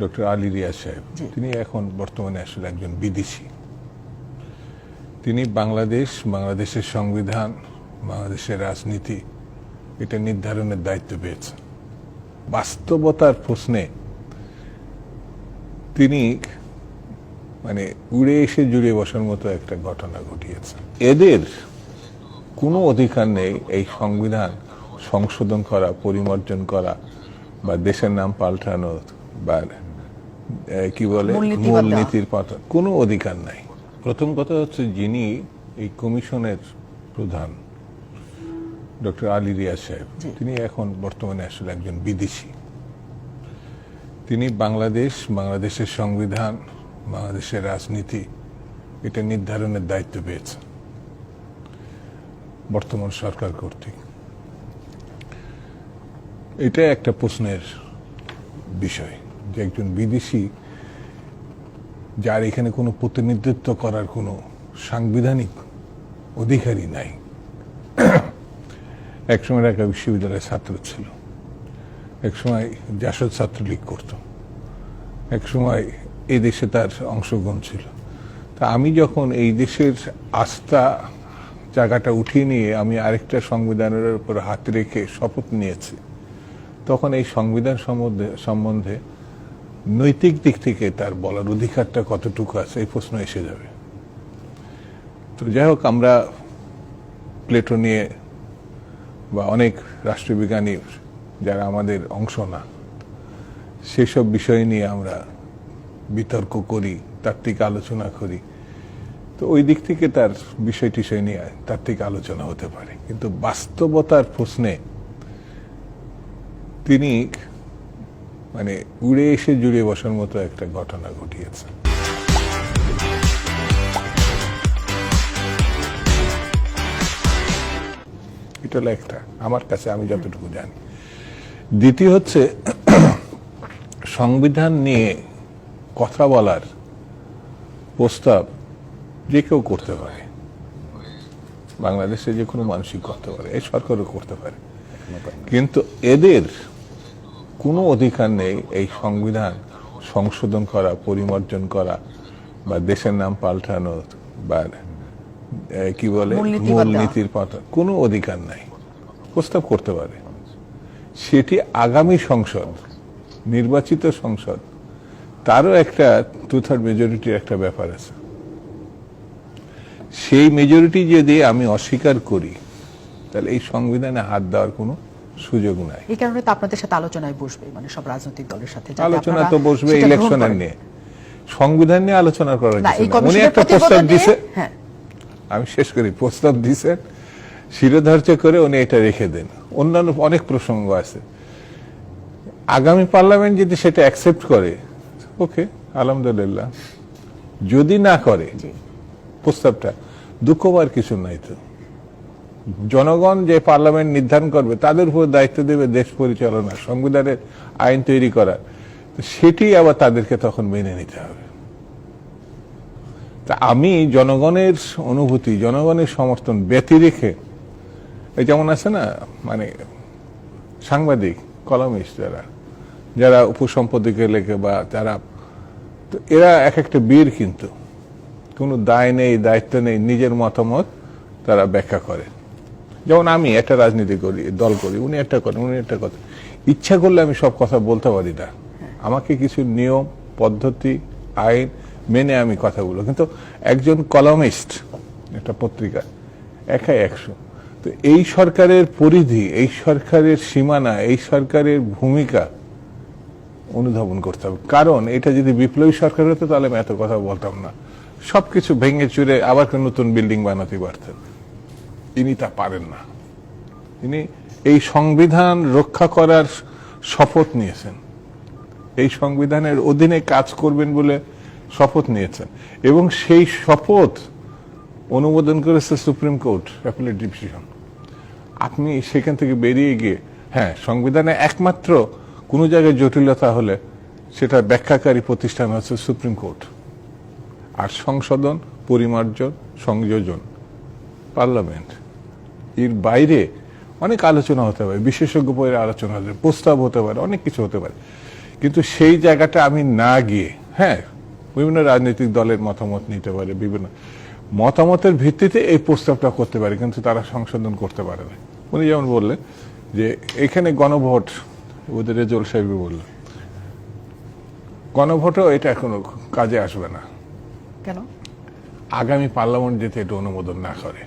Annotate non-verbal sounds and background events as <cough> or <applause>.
Doctor Ali Riya সাহেব তিনি এখন বর্তমানে আসলে একজন বিদেশি। তিনি বাংলাদেশ বাংলাদেশের সংবিধান বাংলাদেশের রাজনীতি এটা নির্ধারণের দায়িত্ব পেয়েছেন। বাস্তবতার প্রশ্নে তিনি মানে উড়ে এসে জুড়ে বসার মতো একটা ঘটনা ঘটিয়েছে। এদের কোনো অধিকার নেই এই সংবিধান সংশোধন করা পরিমার্জন করা বা দেশের নাম পাল্টানো বা কি বলে। মূলনীতির পাতা কোনো অধিকার নাই। প্রথম কথা হচ্ছে যিনি এই কমিশনের প্রধান ডক্টর আলী রিয়াজ সাহেব তিনি এখন বর্তমানে আসলে একজন বিদেশি। তিনি বাংলাদেশ বাংলাদেশের সংবিধান বাংলাদেশের রাজনীতি এটা নির্ধারণের দায়িত্ব পেয়েছেন। বর্তমান সরকার কর্তৃক। এটা একটা প্রশ্নের বিষয়। যে একজন বিদেশি যার এখানে কোনো প্রতিনিধিত্ব করার কোনো সাংবিধানিক অধিকারই নাই। <clears throat> একসময় ঢাকা বিশ্ববিদ্যালয়ের ছাত্র ছিল। একসময় জাসদ ছাত্রলীগ করত। একসময় এই দেশে তার অংশগ্রহণ ছিল। তা আমি যখন এই দেশের আস্থা, জায়গাটা উঠিয়ে নিয়ে আমি আরেকটা সংবিধানের উপর হাত রেখে শপথ নিয়েছি, তখন এই সংবিধান সম্বন্ধে সম্বন্ধে নৈতিক দিক থেকে তার বলার অধিকারটা কতটুকু আছে, এই প্রশ্ন এসে যাবে। তো যাই হোক, আমরা প্লেটো নিয়ে বা অনেক রাষ্ট্রবিজ্ঞানী যারা আমাদের অংশ না, সেসব বিষয় নিয়ে আমরা বিতর্ক করি, তাত্ত্বিক আলোচনা করি। তো ওই দিক থেকে তার বিষয় টিষয় নিয়ে তাত্ত্বিক আলোচনা হতে পারে। কিন্তু বাস্তবতার প্রশ্নে তিনি মানে উড়ে এসে জুড়ে বসার মতো একটা ঘটনা ঘটিয়েছে। এটা হলো একটা আমার কাছে আমি যতটুকু জানি। দ্বিতীয় হচ্ছে সংবিধান নিয়ে কথা বলার প্রস্তাব যে কেউ করতে পারে বাংলাদেশে যে কোনো মানুষই করতে পারে এই সরকারও করতে পারে। কিন্তু এদের কোনো অধিকার নেই এই সংবিধান সংশোধন করা পরিমার্জন করা বা দেশের নাম পাল্টানো বা কি বলে? মূলনীতির পাতা কোনো অধিকার নাই। প্রস্তাব করতে পারে। সেটি আগামী সংসদ নির্বাচিত সংসদ তারও একটা টু থার্ড মেজরিটির একটা ব্যাপার আছে। সেই মেজরিটি যদি আমি অস্বীকার করি তাহলে এই সংবিধানে হাত দেওয়ার কোনো সুযোগ নাই। এই কারণে তো আপনাদের সাথে আলোচনায় বসবে মানে সব রাজনৈতিক দলের সাথে আলোচনা তো বসবে ইলেকশনের নিয়ে। সংবিধান নিয়ে আলোচনা করার। উনি একটা প্রস্তাব দিছে। হ্যাঁ। আমি শেষ করি প্রস্তাব দিছেন শিরোধার্য করে উনি এটা রেখে দেন। অন্যান্য অনেক প্রসঙ্গ আছে। আগামী পার্লামেন্ট যদি সেটা অ্যাকসেপ্ট করে ওকে আলহামদুলিল্লাহ। যদি না করে প্রস্তাবটা দুঃখ পাওয়ার কিছু নাই তো। জনগণ যে পার্লামেন্ট নির্ধারণ করবে, তাদের উপর দায়িত্ব দেবে দেশ পরিচালনা, সংবিধানের আইন তৈরি করার। সেটি আবার তাদেরকে তখন মেনে নিতে হবে। তা আমি জনগণের অনুভূতি, জনগণের সমর্থন ব্যতি রেখে, এই যেমন আছে না মানে সাংবাদিক, কলামিস্ট যারা যারা উপসম্পদকে লেখে বা যারা এরা এক একটা বীর কিন্তু। কোনো দায় নেই, দায়িত্ব নেই, নিজের মতামত তারা ব্যাখ্যা করে। যেমন আমি একটা রাজনীতি করি, দল করি, উনি একটা করেন, উনি একটা কথা ইচ্ছা করলে আমি সব কথা বলতে পারি না। আমাকে কিছু নিয়ম, পদ্ধতি, আইন মেনে আমি কথা বলব কিন্তু একজন কলামিস্ট, একটা পত্রিকা, একাই একশো। তো এই সরকারের পরিধি, এই সরকারের সীমানা, এই সরকারের ভূমিকা অনুধাবন করতে হবে। কারণ এটা যদি বিপ্লবী সরকার হতো, তাহলে আমি এত কথা বলতাম না। সবকিছু ভেঙে চুরে আবার নতুন বিল্ডিং বানাতে পারতেন। ইনি তা পারেন না। তিনি এই সংবিধান রক্ষা করার শপথ নিয়েছেন। এই সংবিধানের অধীনে কাজ করবেন বলে শপথ নিয়েছেন। এবং সেই শপথ অনুমোদন করেছে সুপ্রিম কোর্ট অ্যাপিলেট ডিভিশন আপনি সেখান থেকে বেরিয়ে গিয়ে হ্যাঁ সংবিধানে একমাত্র কোনো জায়গায় জটিলতা হলে সেটা ব্যাখ্যাকারী প্রতিষ্ঠান হচ্ছে সুপ্রিম কোর্ট। আর সংশোধন, পরিমার্জন, সংযোজন। পার্লামেন্ট। এর বাইরে অনেক আলোচনা হতে পারে বিশেষজ্ঞ বইয়ের আলোচনা হতে প্রস্তাব হতে পারে অনেক কিছু হতে পারে। কিন্তু সেই জায়গাটা আমি না গিয়ে হ্যাঁ বিভিন্ন রাজনৈতিক দলের মতামত নিতে পারে বিভিন্ন মতামতের ভিত্তিতে এই প্রস্তাবটা করতে পারে কিন্তু তারা সংশোধন করতে পারে না। উনি যেমন বললেন যে এখানে গণভোট ওদের রেজল সাহেব বললেন। গণভোটও এটা কোনো কাজে আসবে না। কেন? আগামী পার্লামেন্ট যেতে এটা অনুমোদন না করে।